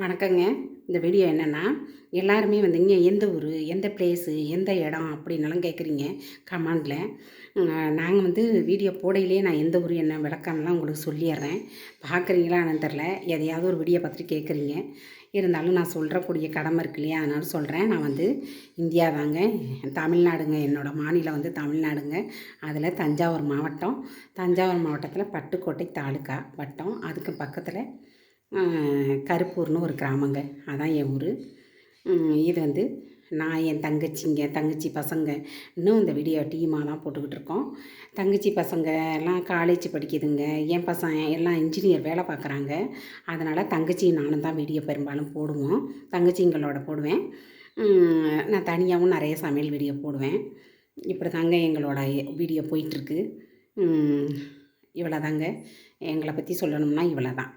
வணக்கங்க. இந்த வீடியோ என்னென்னா எல்லாருமே வந்து இங்கே எந்த ஊர் எந்த பிளேஸு எந்த இடம் அப்படின்னலாம் கேட்குறீங்க கமெண்டில். நாங்கள் வந்து வீடியோ போடையிலே நான் எந்த ஊர் என்ன விளக்கம்லாம் உங்களுக்கு சொல்லிடுறேன். பார்க்குறீங்களான்னு தெரில எதையாவது ஒரு வீடியோ பார்த்துட்டு கேட்குறீங்க இருந்தாலும் நான் சொல்கிறக்கூடிய கடமை இருக்கு இல்லையா? அதனால சொல்கிறேன் நான் வந்து இந்தியா தாங்க. தமிழ்நாடுங்க. என்னோடய மாநிலம் வந்து தமிழ்நாடுங்க. அதில் தஞ்சாவூர் மாவட்டம். தஞ்சாவூர் மாவட்டத்தில் பட்டுக்கோட்டை தாலுக்கா வட்டம். அதுக்கு பக்கத்தில் கருப்பூர்னு ஒரு கிராமங்க. அதான் என் ஊர். இது வந்து நான் என் தங்கச்சிங்க தங்கச்சி பசங்க. இன்னும் இந்த வீடியோ டீமாக தான் போட்டுக்கிட்டு இருக்கோம். தங்கச்சி பசங்க எல்லாம் காலேஜ் படிக்குதுங்க. என் பசங்க எல்லாம் இன்ஜினியர் வேலை பார்க்குறாங்க. அதனால் தங்கச்சி நானும் தான் வீடியோ பெரும்பாலும் போடுவோம். தங்கச்சிங்களோட போடுவேன். நான் தனியாகவும் நிறைய சமையல் வீடியோ போடுவேன். இப்படி தாங்க எங்களோட வீடியோ போயிட்டுருக்கு. இவ்வளோ தாங்க எங்களை பற்றி சொல்லணும்னா இவ்வளோ தான்